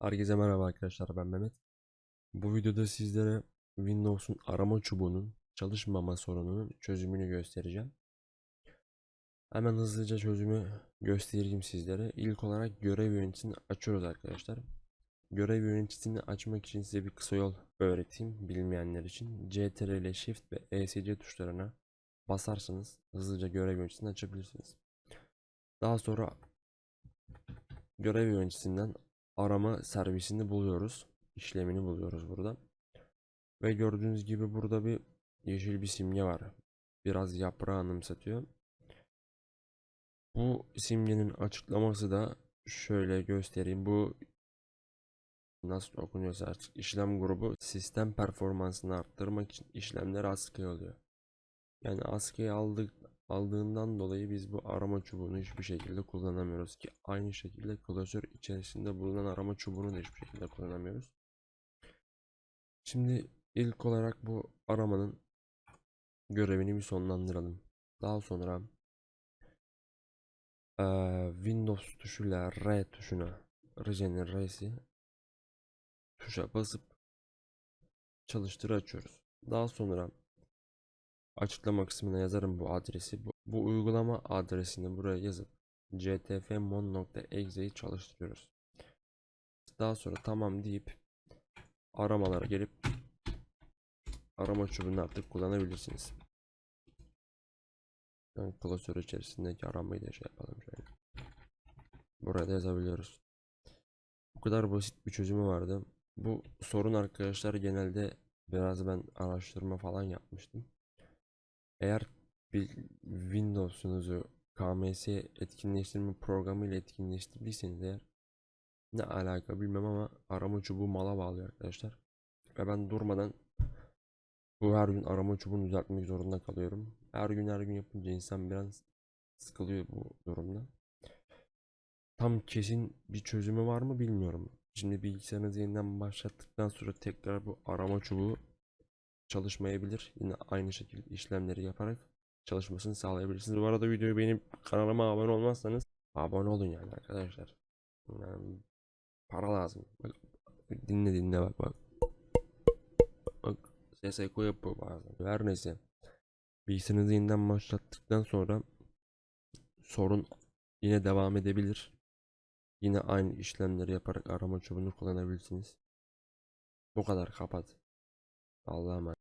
Herkese merhaba arkadaşlar ben Mehmet. Bu videoda sizlere Windows'un arama çubuğunun çalışmama sorununun çözümünü göstereceğim. Hemen hızlıca çözümü göstereyim sizlere. İlk olarak görev yöneticisini açıyoruz arkadaşlar. Görev yöneticisini açmak için size bir kısa yol öğreteyim bilmeyenler için. CTRL Shift ve ESC tuşlarına basarsanız hızlıca görev yöneticisini açabilirsiniz. Daha sonra görev yöneticisinden arama servisini buluyoruz. işlemini buluyoruz burada. Ve gördüğünüz gibi burada bir yeşil bir simge var. Biraz yaprağı anımsatıyor. Bu simgenin açıklaması da şöyle göstereyim. Bu nasıl okunuyorsa artık işlem grubu sistem performansını arttırmak için işlemleri askıya alıyor. Yani askıya aldık aldığından dolayı biz bu arama çubuğunu hiçbir şekilde kullanamıyoruz ki aynı şekilde klasör içerisinde bulunan arama çubuğunu da hiçbir şekilde kullanamıyoruz. Şimdi ilk olarak bu aramanın görevini bir sonlandıralım. Daha sonra eee, Windows tuşuyla R tuşuna Rege'nin R'si tuşa basıp çalıştır açıyoruz. Daha sonra Açıklama kısmına yazarım bu adresi. Bu, bu uygulama adresini buraya yazıp ctfmon.exe'yi çalıştırıyoruz. Daha sonra tamam deyip aramalara gelip arama çubuğunu artık kullanabilirsiniz. Yani klasör içerisindeki aramayı da şey yapalım şöyle. Buraya yazabiliyoruz. Bu kadar basit bir çözümü vardı. Bu sorun arkadaşlar genelde biraz ben araştırma falan yapmıştım. Eğer bir Windows'unuzu KMS etkinleştirme programı ile etkinleştirdiyseniz eğer ne alaka bilmem ama arama çubuğu mala bağlıyor arkadaşlar. Ve ben durmadan bu her gün arama çubuğunu düzeltmek zorunda kalıyorum. Her gün her gün yapınca insan biraz sıkılıyor bu durumda. Tam kesin bir çözümü var mı bilmiyorum. Şimdi bilgisayarınızı yeniden başlattıktan sonra tekrar bu arama çubuğu çalışmayabilir. Yine aynı şekilde işlemleri yaparak çalışmasını sağlayabilirsiniz. Bu arada videoyu beğenip kanalıma abone olmazsanız abone olun yani arkadaşlar. Yani para lazım. Bak, dinle dinle bak bak. Bak ses eko yapıyor bazen. Her neyse. Bilgisayarınızı yeniden başlattıktan sonra sorun yine devam edebilir. Yine aynı işlemleri yaparak arama çubuğunu kullanabilirsiniz. Bu kadar kapat. Allah'a emanet.